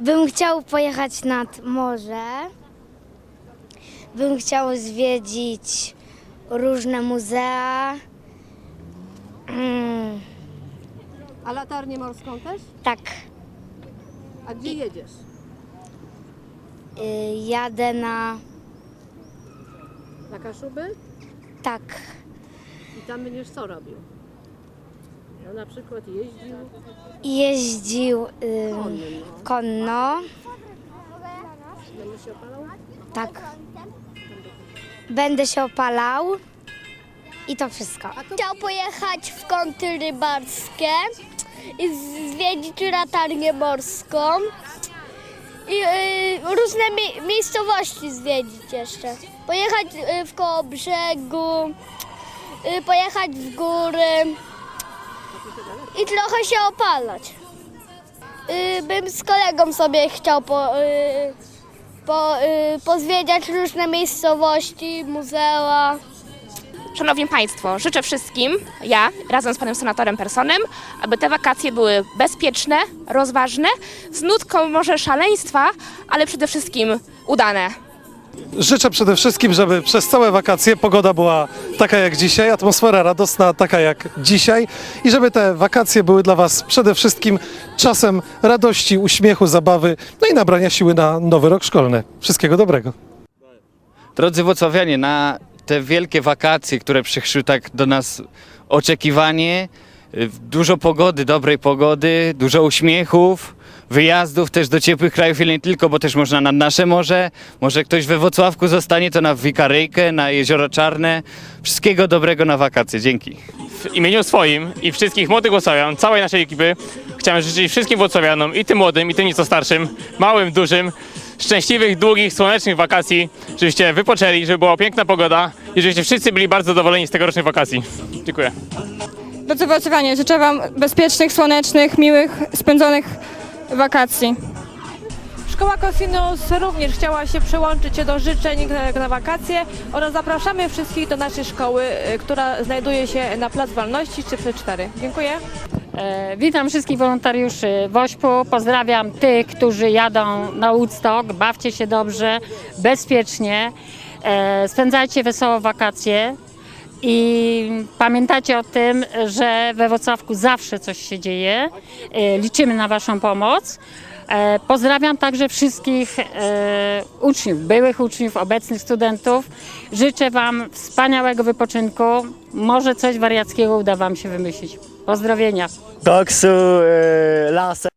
Bym chciał pojechać nad morze. Bym chciał zwiedzić różne muzea. Mm, A latarnię morską też? tak, A gdzie jedziesz? y, jadę na. Na Kaszuby? Tak, I tam będziesz co robił? No na przykład jeździł jeździł y, no. konno. Będziesz się opalał? Tak. Będę się opalał. I to wszystko. Chciał pojechać w kąty rybarskie i z- zwiedzić latarnię morską i y, różne mi- miejscowości zwiedzić jeszcze. Pojechać y, w koło brzegu, y, pojechać w góry i trochę się opalać. Y, bym z kolegą sobie chciał po, y, po, y, pozwiedzać różne miejscowości, muzea. Szanowni Państwo, życzę wszystkim, ja razem z panem senatorem Personem, aby te wakacje były bezpieczne, rozważne, z nutką może szaleństwa, ale przede wszystkim udane. Życzę przede wszystkim, żeby przez całe wakacje pogoda była taka jak dzisiaj, atmosfera radosna taka jak dzisiaj i żeby te wakacje były dla Was przede wszystkim czasem radości, uśmiechu, zabawy, no i nabrania siły na nowy rok szkolny. Wszystkiego dobrego. Drodzy Włocławianie, na te wielkie wakacje, które przyszły tak do nas oczekiwanie, y, dużo pogody, dobrej pogody, dużo uśmiechów, wyjazdów też do ciepłych krajów, ale nie tylko, bo też można nad nasze morze. Może ktoś we Włocławku zostanie, to na Wikaryjkę, na Jezioro Czarne. Wszystkiego dobrego na wakacje. Dzięki. W imieniu swoim i wszystkich młodych Włocławian, całej naszej ekipy, chciałem życzyć wszystkim Włocławianom, i tym młodym, i tym nieco starszym, małym, dużym, szczęśliwych, długich, słonecznych wakacji, żebyście wypoczęli, żeby była piękna pogoda i żebyście wszyscy byli bardzo zadowoleni z tegorocznych wakacji. Dziękuję. Drodzy Wrocławianie, życzę Wam bezpiecznych, słonecznych, miłych, spędzonych wakacji. Szkoła Cosinus również chciała się przyłączyć do życzeń na, na wakacje oraz zapraszamy wszystkich do naszej szkoły, y, która znajduje się na Plac Wolności 3x4. Dziękuję. E, Witam wszystkich wolontariuszy WOŚP-u. Pozdrawiam tych, którzy jadą na Woodstock. Bawcie się dobrze, bezpiecznie. E, Spędzajcie wesoło wakacje. I pamiętajcie o tym, że we Wrocławku zawsze coś się dzieje. E, Liczymy na Waszą pomoc. E, Pozdrawiam także wszystkich e, uczniów, byłych uczniów, obecnych studentów. Życzę Wam wspaniałego wypoczynku. Może coś wariackiego uda Wam się wymyślić. Pozdrowienia. Koksu, y, lasek.